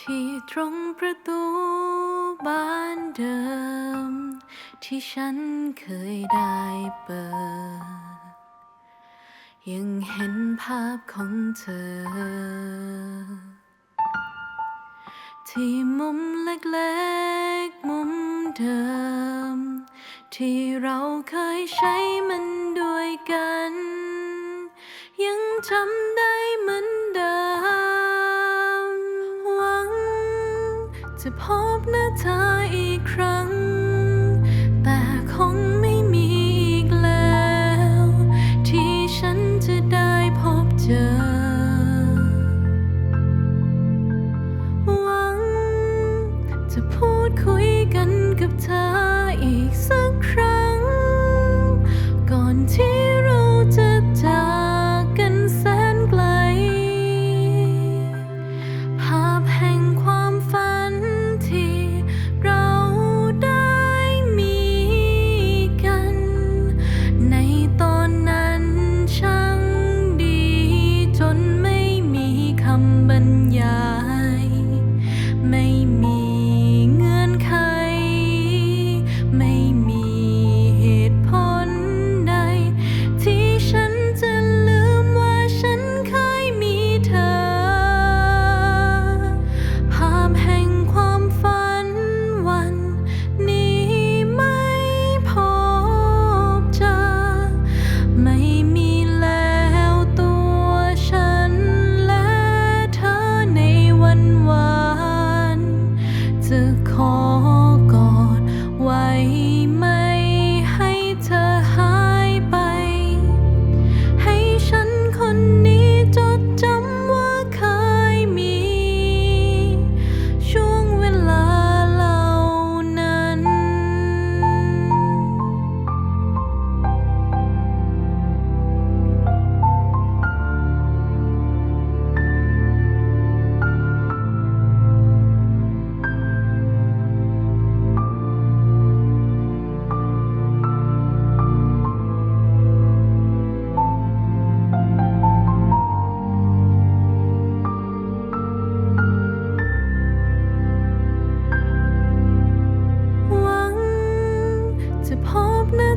ที่ตรงประตูบ้านเดิม ที่ฉันเคยได้เปิด ยังเห็นภาพของเธอ ที่มุมเล็กๆ มุมเดิม ที่เราเคยใช้มันด้วยกัน ยังจำได้เหมือน จะพบหน้าเธออีกครั้ง แต่คงไม่มีอีกแล้ว ที่ฉันจะได้พบเจอ หวังจะพูดคุยกันกับเธออีกสัก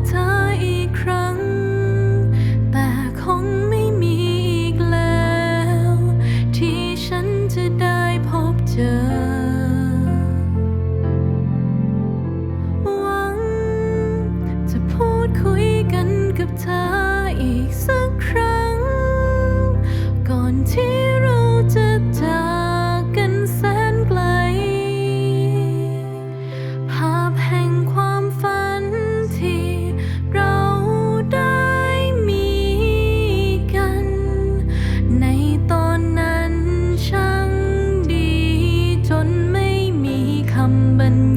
เธออีกครั้ง แต่คงไม่มีอีกแล้ว ที่ฉันจะได้พบเจอ หวังจะพูดคุยกันกับเธอ mình